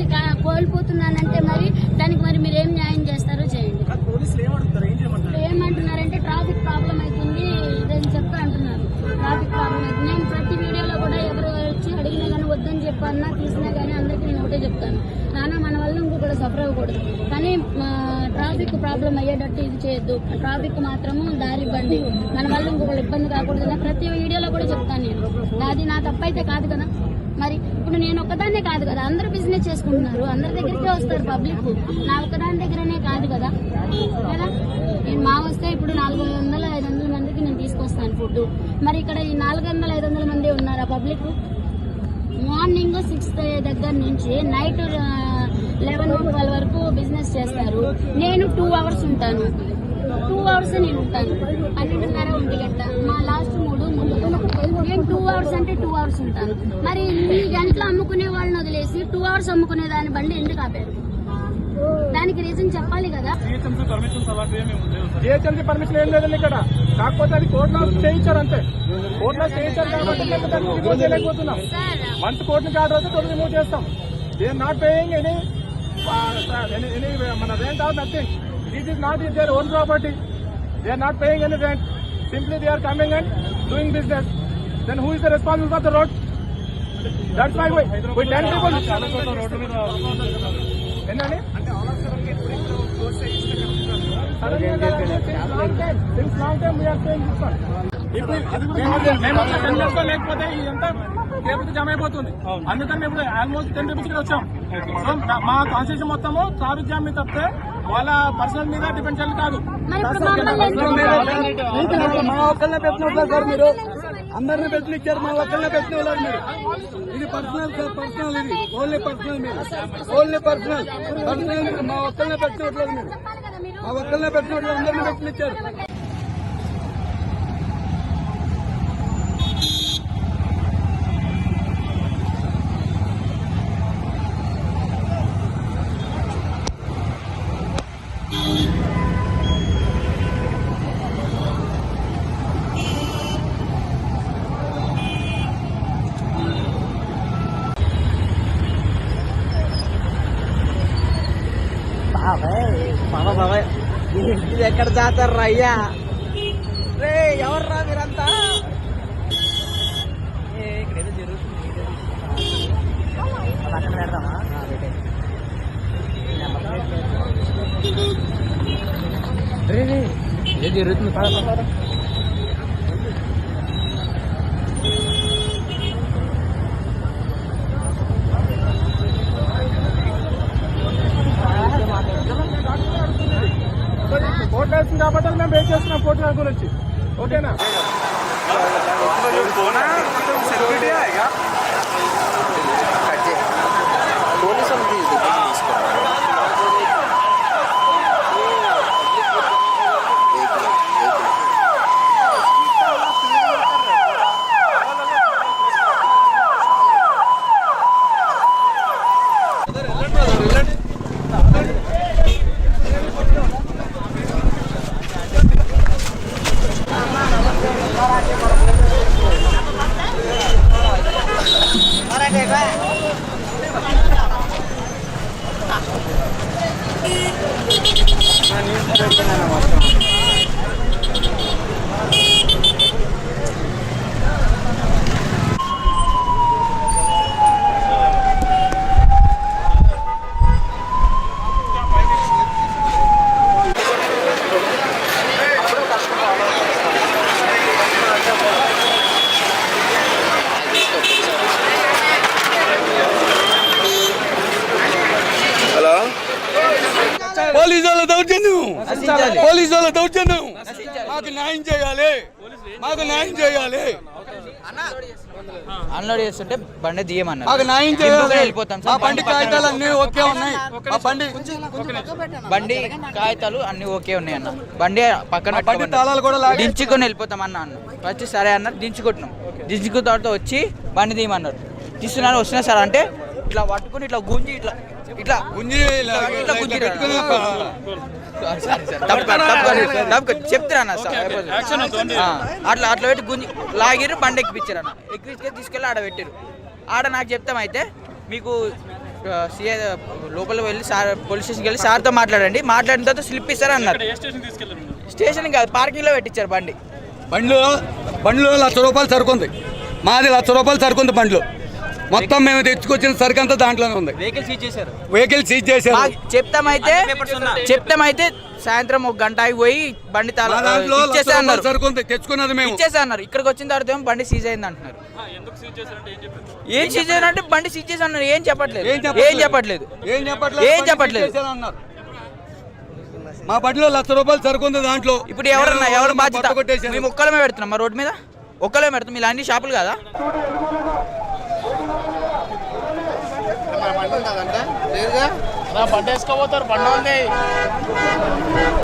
కా- కోల్పోతున్నానంటే మరి దానికి మరి మీరు ఏం న్యాయం చేస్తారో చేయండి. ఏమంటున్నారంటే ట్రాఫిక్ ప్రాబ్లం అవుతుంది ఇదని చెప్పి అంటున్నారు. ట్రాఫిక్ ప్రాబ్లం అవుతుంది. నేను ప్రతి వీడియోలో కూడా ఎవరు వచ్చి అడిగినా కానీ వద్దని చెప్పన్నా తీసినా కానీ అందరికీ నేను ఒకటే చెప్తాను. నాన్న మన వల్ల ఇంకొకటి సఫర్ అవ్వకూడదు. కానీ మా ట్రాఫిక్ ప్రాబ్లం అయ్యేటట్టు ఇది చేయొద్దు. ట్రాఫిక్ మాత్రము దారి ఇవ్వండి. మన వల్ల ఇంకొకళ్ళు ఇబ్బంది కాకూడదు ప్రతి వీడియోలో కూడా చెప్తాను నేను. అది నా తప్పైతే కాదు కదా. మరి ఇప్పుడు నేను ఒక్కదాన్నే కాదు కదా. అందరూ బిజినెస్ చేసుకుంటున్నారు. అందరి దగ్గరికే వస్తారు పబ్లిక్ నా ఒక్కదాని దగ్గరనే కాదు కదా. కదా? నేను మా వస్తే ఇప్పుడు నాలుగు వందల ఐదు వందల మందికి నేను తీసుకొస్తాను ఫుడ్ మరి ఇక్కడ ఈ నాలుగు వందల ఐదు వందల మంది ఉన్నారా పబ్లిక్ మార్నింగ్ సిక్స్ దగ్గర నుంచి నైట్ లెవెన్ ట్వెల్వ్ వరకు బిజినెస్ చేస్తారు. నేను టూ అవర్స్ ఉంటాను. టూ అవర్స్ నేను ఉంటాను. పన్నెండున్నర ఒంటి గంట మా లాస్ట్ మూడు నేను టూ అవర్స్ అంటే టూ అవర్స్ ఉంటాను. మరి ఈ గంటలు అమ్ముకునే వాళ్ళని వదిలేసి టూ అవర్స్ అమ్ముకునే దాని బండి ఎందుకు ఆపారు? దానికి రీజన్ చెప్పాలి కదా. జిహెచ్ఎంసీ పర్మిషన్ ఏం లేదండి ఇక్కడ. కాకపోతే అది కోర్టులో చేయించారు అంతే. కోర్టులో చేయించారు కాబట్టి రిమూవ్ చేయలేకపోతున్నాం. వన్స్ కోర్టు నుంచి ఆర్డర్ వస్తే తొలి రిమూవ్ చేస్తాం. They not paying any any మన rent or nothing this is not is there own property they are not paying any rent simply they are coming and doing business then who is the responsible for the road that's my why we ten people ఏంటండి లేకపోతే ఇదంతా cable jam అయిపోతుంది అందుకని మేము ఇప్పుడు almost ten రూపీస్కి వచ్చాం so మా కాన్స్టిట్యూషన్ మొత్తము ట్రాఫిక్ జామ్ మీద తప్పితే వాళ్ళ పర్సనల్ మీద డిపెండ్ చేయాలి కాదు. మా ఒక్కళ్ళనే పెట్టినట్లే సార్ మీరు. అందరిని పెట్టిన ఇచ్చారు మా ఒక్కళ్ళనే పెట్టిన మీరు. ఇది పర్సనల్ సార్ పర్సనల్ ఇది. ఓన్లీ పర్సనల్ మీరు. Only personal. పర్సనల్ మీరు. మా ఒక్కళ్ళనే పెట్టినట్లేదు మీరు. మా ఒక్కళ్ళనే పెట్టినట్లు అందరిని పెట్టిన ఇచ్చారు. బాబాయ్ ఇంటిది ఎక్కడ దాతారు అయ్యా రే ఎవర్రా మీరంతా? ఏ, ఇక్కడేదో జరుగుతుంది అక్కడ పెడదామా? రే, రే, ఏదో జరుగుతుంది ఓట్లు పద, పద. వేస్తుంది కాబట్టి మేము వెయిట్ చేస్తున్నాం కోర్టు గురించి. ఓకేనా? 何を食べてなの పోలీసు వాళ్ళ దౌర్జన్యం. మాకు న్యాయం చేయాలి. మాకు న్యాయం చేయాలి. అన్లోడ్ చేస్తుంటే బండి దియమన్నారు మాకు న్యాయం చేయాలి. వెళ్ళిపోతాం మా సార్ బండి కాగితాలు అన్ని ఓకే ఉన్నాయి. మా బండి బండి కాగితాలు అన్ని ఓకే ఉన్నాయి అన్న. బండి పక్కన బండి. తాళాలు కూడా లాగే దించుకొని వెళ్ళిపోతాం అన్న అన్న. వచ్చి సరే అన్నారు దించుకుంటున్నాం. దించుకున్న తర్వాత వచ్చి బండి తీయమన్నారు తీస్తున్నాను వస్తున్నా సార్ అంటే ఇట్లా పట్టుకుని ఇట్లా గుంజి ఇట్లా ఇట్లా గుంజి ఇట్లా గుంజి సార్ ఆ, అట్లా అట్లా పెట్టి గుంజి లాగిర్రు బండి ఎక్కిపించారు అన్న. ఎక్కించుకొని తీసుకెళ్ళి ఆడ పెట్టారు ఆడ నాకు చెప్తాం అయితే మీకు సిఐ లోపల వెళ్ళి సార్ పోలీస్ స్టేషన్కి వెళ్ళి సార్తో మాట్లాడండి. మాట్లాడిన తర్వాత స్లిప్ ఇస్తారు అన్నారు. స్టేషన్ కాదు పార్కింగ్లో పెట్టించారు బండి. బండ్లు బండ్లు లక్ష రూపాయలు సరుకుంది. మాది లక్ష రూపాయలు సరుకుంది బండ్లు. మొత్తం మేము తెచ్చుకొచ్చిన సరుకు అంతా దాంట్లోనే ఉంది. వెహికల్ సీజ్ చేశారు. చెప్తామైతే. చెప్తామైతే సాయంత్రం ఒక గంట ఆగి పోయి బండి తెచ్చుకున్నది మేము. ఇచ్చేసా అన్నారు. ఇక్కడికి వచ్చిన తర్వాత ఏమో బండి సీజ్ అయింది అంటున్నారు. ఏం సీజ్ అంటే బండి సీజ్ చేసి అన్నారు. ఏం చెప్పట్లేదు. ఏం ఏం చెప్పట్లేదు. ఏం చెప్పట్లేదు? మా బండిలో లక్ష రూపాయలు సరుకు ఉంది దాంట్లో. ఇప్పుడు ఎవరన్నా ఎవరు బాధ్యత. మేము ఒక్కలమే పెడుతున్నాం. మా రోడ్డు మీద ఒక్కలమే పెడుతున్నాం. ఇలా అన్ని షాపులు కదా? బండి లేదుగా? బండి ఉంది